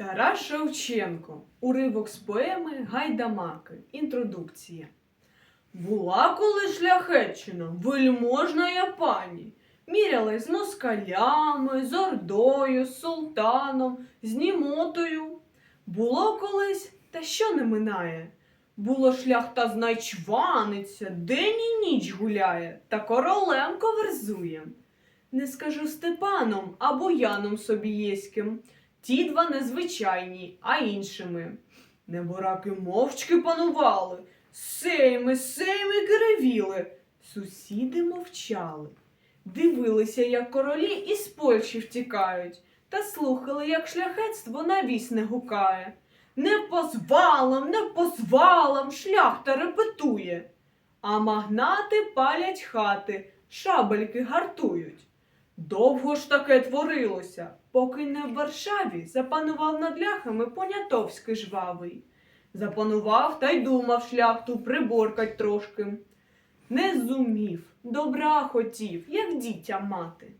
Тарас Шевченко. Уривок з поеми Гайдамаки. Інтродукція. Була коли шляхетчина, вельможна я пані. Мірялась з москалями, з ордою, з султаном, з німотою. Було колись, та що не минає. Було шляхта знайчваниться, день і ніч гуляє, та королем коверзує. Не скажу Степаном або Яном Собієським, ті два незвичайні, а іншими. Небораки мовчки панували, сейми, сейми кривіли. Сусіди мовчали. Дивилися, як королі із Польщі втікають, та слухали, як шляхетство на вісь не гукає. Не позвалам, не позвалам, шляхта репетує. А магнати палять хати, шабельки гартують. Довго ж таке творилося, поки не в Варшаві запанував над ляхами понятовський жвавий. Запанував та й думав шляхту приборкать трошки. Не зумів, добра хотів, як дітя мати.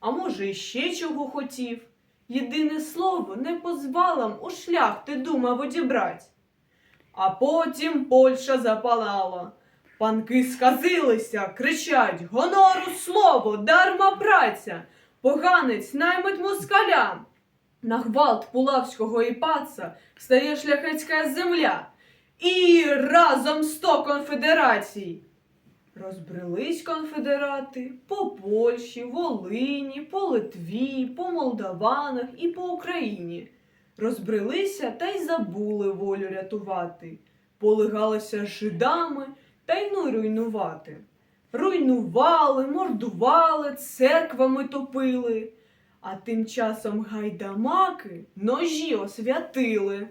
А може, іще чого хотів. Єдине слово не позвалам у шляхти думав одібрать. А потім Польща запалала. Панки сказилися, кричать гонору слово, дарма праця, поганець наймить москаля. На гвалт Пулавського і паца стає шляхетська земля. І разом сто конфедерацій. Розбрелись конфедерати по Польщі, Волині, по Литві, по Молдаванах і по Україні. Розбрелися та й забули волю рятувати, полигалися жидами та й ну руйнувати. Руйнували, мордували, церквами топили, а тим часом гайдамаки ножі освятили.